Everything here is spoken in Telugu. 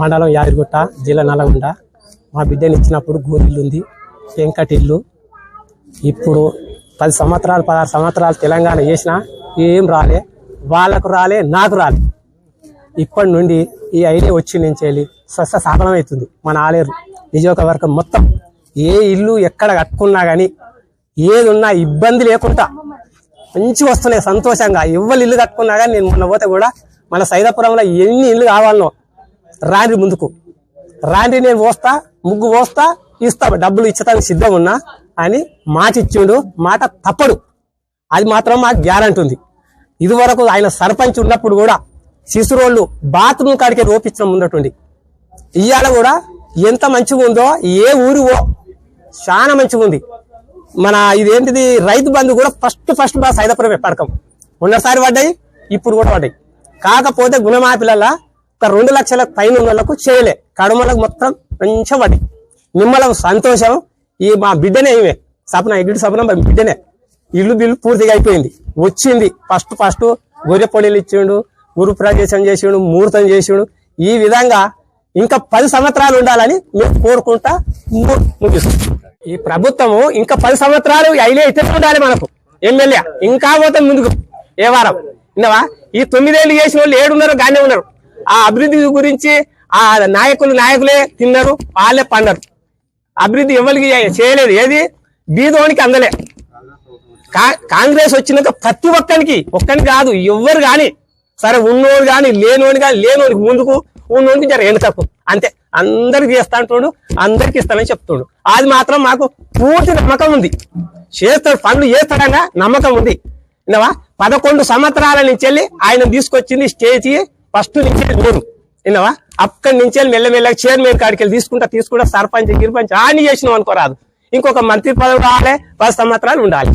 మండలం యాదగిరిగుట్ట జిల్లా నల్లగొండ. మా బిడ్డని ఇచ్చినప్పుడు గోరిల్లు ఉంది వెంకటిల్లు. ఇప్పుడు పది సంవత్సరాలు పదహారు సంవత్సరాలు తెలంగాణ చేసిన ఏం రాలే వాళ్ళకు రాలే నాకు రాలే. ఇప్పటి నుండి ఈ ఐడియా వచ్చి నుంచి వెళ్ళి స్వస్థ సాధనమవుతుంది మన ఆలేరు నియోజకవర్గం మొత్తం ఏ ఇల్లు ఎక్కడ కట్టుకున్నా కానీ ఏది ఉన్నా ఇబ్బంది లేకుండా మంచి వస్తున్నాయి సంతోషంగా. ఎవరు ఇల్లు కట్టుకున్నా కానీ నేను మొన్న పోతే కూడా మన సైదాపురంలో ఎన్ని ఇల్లు కావాలనో రాండి ముందుకు. రాండి నేను పోస్తా ముగ్గు పోస్తా ఇస్తా డబ్బులు ఇచ్చటానికి సిద్ధం ఉన్నా అని మాట ఇచ్చిండు మాట తప్పడు. అది మాత్రం మాకు గ్యారంటీ ఉంది ఇదివరకు ఆయన సర్పంచ్ ఉన్నప్పుడు కూడా శిశురోళ్ళు బాత్రూమ్ కాడికి రోపించడం ముందటుండి. ఇవాళ కూడా ఎంత మంచిగా ఉందో ఏ ఊరు ఓ చాలా మంచిగా ఉంది. మన ఇదేంటిది రైతు బంధు కూడా ఫస్ట్ ఫస్ట్ మా సైదాపురం పడకం ఉన్నసారి పడ్డాయి ఇప్పుడు కూడా పడ్డాయి. కాకపోతే గుణమాపిలల్లా ఒక రెండు లక్షల పైన వాళ్ళకు చేయలే. కడుమలకు మొత్తం మంచిగా పడి మిమ్మల్ని సంతోషం. ఈ మా బిడ్డనే ఇవే సపన ఇడ్డు సపన మా బిడ్డనే. ఇల్లు బిల్లు పూర్తిగా అయిపోయింది. వచ్చింది. ఫస్ట్ ఫస్ట్ గొర్రె పొడిలు ఇచ్చిండు గురు ప్రవేశం చేసిండు ముహూర్తం చేసిండు. ఈ విధంగా ఇంకా పది సంవత్సరాలు ఉండాలని మేము కోరుకుంటా ముగిస్తాం ఈ ప్రభుత్వము ఇంకా పది సంవత్సరాలు అయిలే ఇతర ఉండాలి మనకు. ఎమ్మెల్యే ఇంకా పోతే ముందుకు. ఏ వారం. ఇన్నవా ఈ తొమ్మిదేళ్ళు చేసిన వాళ్ళు ఏడున్నారు గానే ఉన్నారు. ఆ అభివృద్ధి గురించి ఆ నాయకులు నాయకులే తిన్నారు వాళ్ళే పండరు. అభివృద్ధి ఎవరికి చేయలేదు. ఏది? బీదోనికి అందలే. కా- కాంగ్రెస్ వచ్చినాక ప్రతి ఒక్కరికి ఒక్కరికి కాదు ఎవ్వరు కానీ సరే ఉన్నోడు కానీ లేనోడు కానీ లేనోడికి ముందుకు ఉన్నోడికి జర వెనుకకు అంతే. అందరికి చేస్తా అంటాడు అందరికి ఇస్తామని చెప్తాడు. అది మాత్రం మాకు పూర్తి నమ్మకం ఉంది. చేస్తాడు పనులు చేస్తాడన్నా నమ్మకం ఉంది. విన్నావా? పదకొండు సంవత్సరాల నుంచి వెళ్ళి ఆయన తీసుకొచ్చింది స్టేజ్ ఫస్ట్ నుంచి నేను విన్నావా? అక్కడి నుంచి మెల్లమెల్లగా చైర్మన్ కాడికి వెళ్ళి తీసుకుంటా తీసుకుంటా సర్పంచ్ గిరిపంచ్ ఆని చేసినాం అనుకోరాదు ఇంకొక మంత్రి పదవి రావాలి పది సంవత్సరాలు ఉండాలి.